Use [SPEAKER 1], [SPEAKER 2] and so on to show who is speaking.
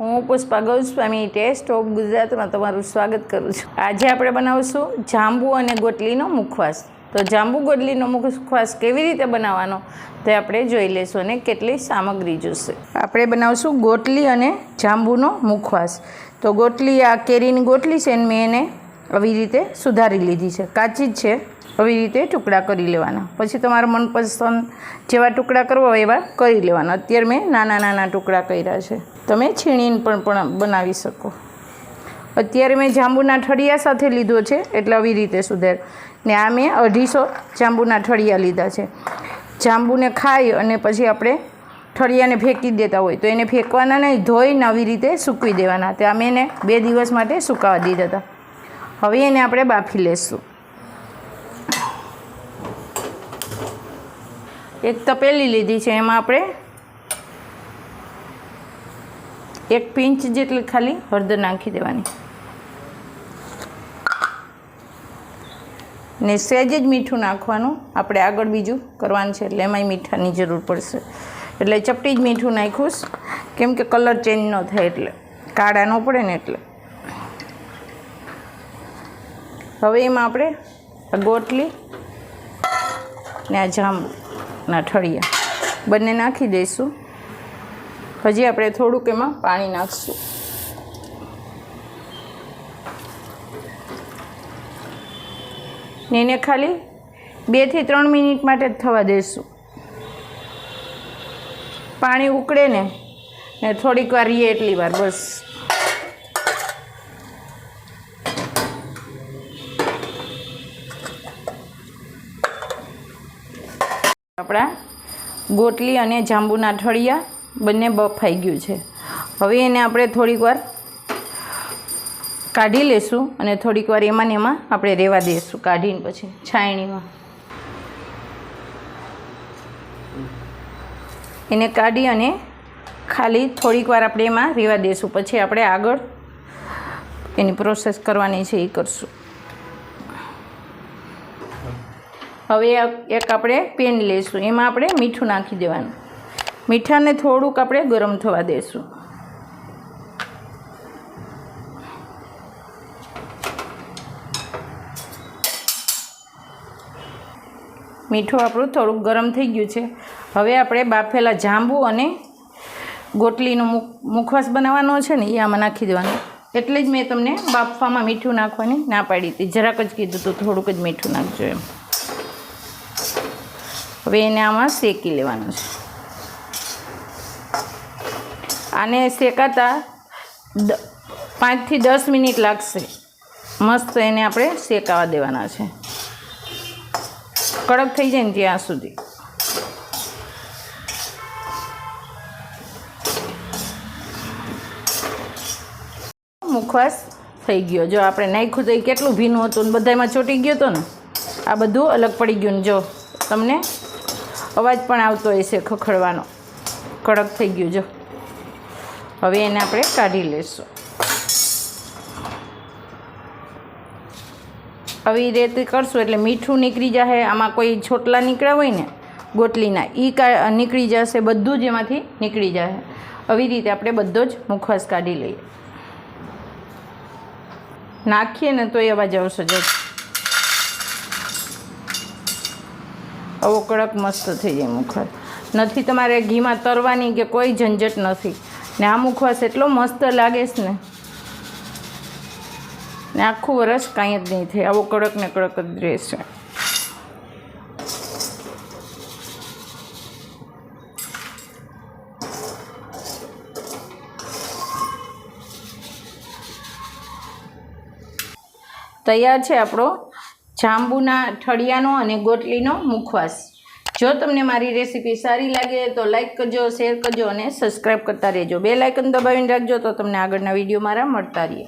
[SPEAKER 1] હું Pushpa Goswami, test of ગુજરાતમાં તમારું સ્વાગત કરું છું. આજે આપણે બનાવશું જાંબુ અને ગોટલીનો મુખવાસ. તો જાંબુ ગોટલીનો મુખવાસ કેવી રીતે બનાવવાનો તે આપણે જોઈ લઈશું અને કેટલી સામગ્રી જોશે. આપણે બનાવશું ગોટલી અને જાંબુનો મુખવાસ. તો ગોટલી, આ કેરીની ગોટલી છે મેં એને આવી રીતે સુધારી લીધી છે. કાચી જ છે. આવી રીતે ટુકડા કરી લેવાના. પછી તમારા મનપસંદ જેવા ટુકડા કરવા હોય એવા કરી લેવાના. અત્યારે મેં નાના નાના ટુકડા કર્યા છે. તમે છીણીને પણ પણ બનાવી શકો. અત્યારે મેં જાંબુના ઠળિયા સાથે લીધો છે, એટલે આવી રીતે સુધાર. ને આ મેં અઢીસો જાંબુના ઠળિયા લીધા છે. જાંબુને ખાઈ અને પછી આપણે ઠળિયાને ફેંકી દેતા હોય તો એને ફેંકવાના નહીં, ધોઈને આવી રીતે સૂકવી દેવાના. તે અમે એને બે દિવસ માટે સુકાવા દીધા હતા. હવે એને આપણે બાફી લેશું. એક તપેલી લીધી છે એમાં આપણે એક પિંચ જેટલી ખાલી હળદર નાખી દેવાની. ને સહેજ જ મીઠું નાખવાનું. આપણે આગળ બીજું કરવાનું છે એટલે એમાંય મીઠાની જરૂર પડશે. એટલે ચપટી જ મીઠું નાખ્યુંશ કેમ કે કલર ચેન્જ ન થાય એટલે. કાળા ન પડે ને એટલે. હવે એમાં આપણે ગોટલી ને આ જાંબુના ઠળિયા. બંને નાખી દઈશું. હજી આપણે થોડુંક એમાં પાણી નાખીશું. ને એને ખાલી બેથી ત્રણ મિનિટ માટે જ થવા દઈશું. પાણી ઉકળે ને થોડીક વાર રહીએ એટલી વાર બસ. આપણા ગોટલી અને જાંબુના ઠળિયા બંને બફાઈ ગયું છે. હવે એને આપણે થોડીક વાર કાઢી લેશું અને થોડીક વાર એમાં ને એમાં આપણે રહેવા દઈશું કાઢીને પછી છાયણીમાં. એને કાઢી અને ખાલી થોડીક વાર આપણે એમાં રહેવા દઈશું પછી આપણે આગળ એની પ્રોસેસ કરવાની છે એ કરશું. હવે એક આપણે પેન લઈશું એમાં આપણે મીઠું નાખી દેવાનું. મીઠાને થોડુંક આપણે ગરમ થવા દઈશું મીઠું આપણું થોડુંક ગરમ થઈ ગયું છે. હવે આપણે બાફેલા જાંબુ અને ગોટલીનો મુખ મુખવાસ બનાવવાનો છે ને, એ આમાં નાખી દેવાનું. એટલે જ મેં તમને બાફવામાં મીઠું નાખવાની ના પાડી હતી. જરાક જ કીધું હતું થોડુંક જ મીઠું નાખજો એમ. હવે એને આમાં શેકી લેવાનું છે. આને શેકાતા પાંચથી દસ મિનિટ લાગશે. મસ્ત એને આપણે શેકાવા દેવાના છે. કડક થઈ જાય ને ત્યાં સુધી. મુખવાસ થઈ ગયો. જો આપણે નાખ્યું તો એ કેટલું ભીનું હતું ને બધામાં ચોંટી ગયો હતો ને? આ બધું અલગ પડી ગયું ને જો તમને અવાજ પણ આવતો હશે ખખડવાનો. કડક થઈ ગયું, જો. હવે એને આપણે કાઢી લઈશું આવી રીતે કરશું એટલે મીઠું નીકળી જશે આમાં કોઈ છોટલા નીકળ્યા હોય ને, ગોટલીના એ કા નીકળી જશે બધું જ એમાંથી નીકળી જશે આવી રીતે આપણે બધો જ મુખવાસ કાઢી લઈએ. નાખીએ ને તો એ અવાજ આવશે, જો. આવો કડક મસ્ત થઈ જાય મુખવાસ. નથી તમારે ઘીમાં તરવાની કે કોઈ ઝંઝટ નથી. ને આ મુખવાસ એટલો મસ્ત લાગે છે ને. ને આખું વરસ કાંઈ જ નહીં થાય. આવો કડક ને કડક જ રહેશે તૈયાર છે આપણો જાંબુના ઠળિયાનો અને ગોટલીનો મુખવાસ. જો તમને મારી રેસીપી સારી લાગે તો લાઇક કરજો, શેર કરજો અને સબસ્ક્રાઈબ કરતા રહેજો. બે લાઇકન દબાવીને રાખજો તો તમને આગળના વીડિયો મારા મળતા રહે